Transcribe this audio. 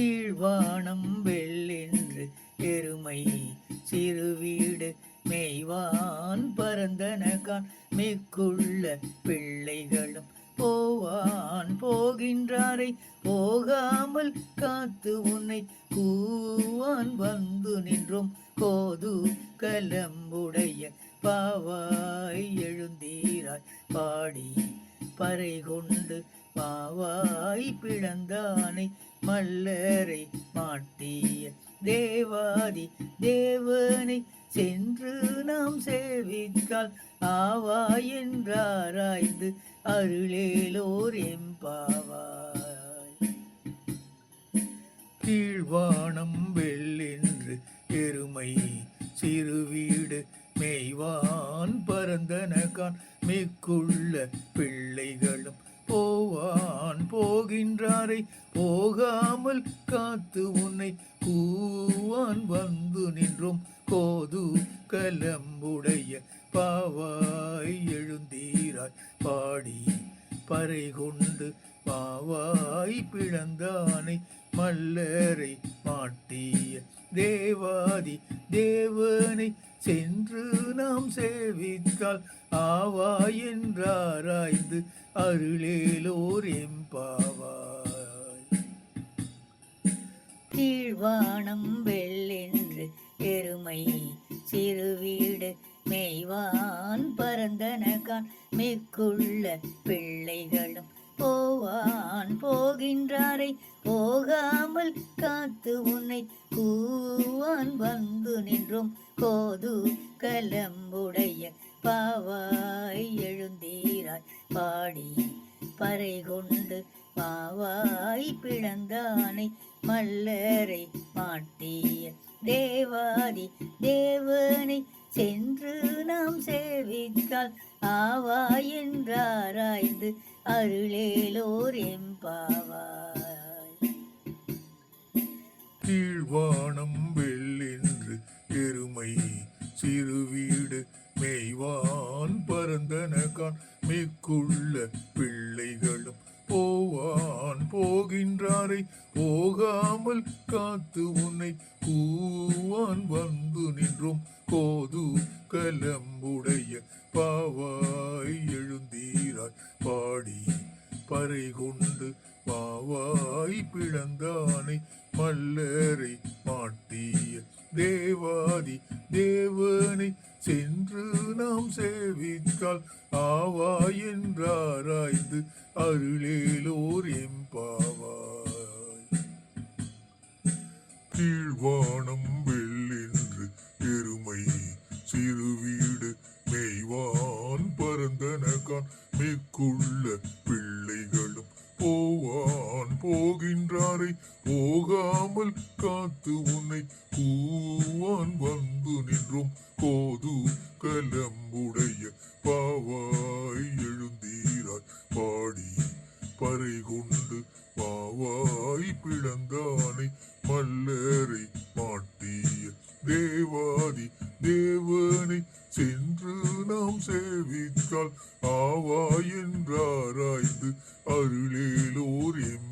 கீழ்வானம் வெள்ளென்று எருமை சிறு வீடு மெய்வான் பரந்தனகான் மிக்குள்ள பிள்ளைகளும் போவான் போகின்றாரை. போகாமல் காத்து உன்னை கூவான் வந்து நின்றோம். கோது கலம்புடைய பாவாய் எழுந்தீராய். பாடி பறை கொண்டு பாவாய் பிளந்தானை மல்லரை மாட்டிய தேவாதி தேவனை சென்று நாம் சேவித்தால் ஆவாய் என்றாராய்ந்து அருளேலோர் எம்பாவாய் கீழ்வானம் வெள்ளென்று எருமை சிறு வீடு மேய்வான் பரந்தனகான் மிக்குள்ள பிள்ளைகளும் போவான் போகின்றாரை போகாமல் காத்து உன்னை கூவான். வந்து நின்றோம் கோது கலம்புடைய பாவாய் எழுந்தீராய். பாடி பறை கொண்டு பாவாய் பிளந்தானை மல்லரை மாட்டிய தேவாதி தேவனை சென்று நாம் சேவித்தால் ஆவா என்றாராய்ந்து அருளேலோர் எம்பாவாய். கீழ்வானம் வெள்ளென்று பெருமை சிறுவீடு மெய்வான் மேய்வான் பரந்தனகான் மிக்குள்ள பிள்ளைகளும் போவான். போகின்றாரை போகாமல் காத்து உன்னை கூவான். வந்து நின்றோம் கோது கலம்புடைய பாவாய் எழுந்தீராய். பாடி பறை கொண்டு பாவாய் பிளந்தானை மல்லரை மாட்டிய தேவாதி தேவனை சென்று நாம் சேவித்தால் ஆவா என்றாராய்ந்து அருளேலோர் எம்பாவாய் கீழ்வானம் வெள்ளென்று எருமை சிறு வீடு மேய்வான் பரந்தனகான் மிக்குள்ள பிள்ளைகளும் போவான் போகின்றாரை போகாமல் காத்து உன்னை கூவான் வந்து நின்றோம். கோது கலம்புடைய பாவாய் எழுந்தீராய். பாடி பறை கொண்டு பாவாய் பிளந்தானை மல்லரை மாட்டிய தேவாதி தேவனை சென்று நாம் சேவித்தால் ஆவா என்றாராய்ந்து அருளேலோர் எம்பாவாய் கீழ்வானம் வெள்ளென்று பெருமை சிறு வீடு மேய்வான் பரந்தனகான் மிக்குள்ள போகின்றாரே போகாமல் காத்து உன்னை கூவான் வந்து நின்றும். கோது கலம்புடைய பாவாய் எழுந்தீராய் பாடி பறை கொண்டு பாவாய் பிளந்தானை மல்லரை மாட்டிய தேவாதி தேவனை சென்று நாம் சேவித்தால் ஆவா என்றாராய்ந்து அருளேலோர் எம்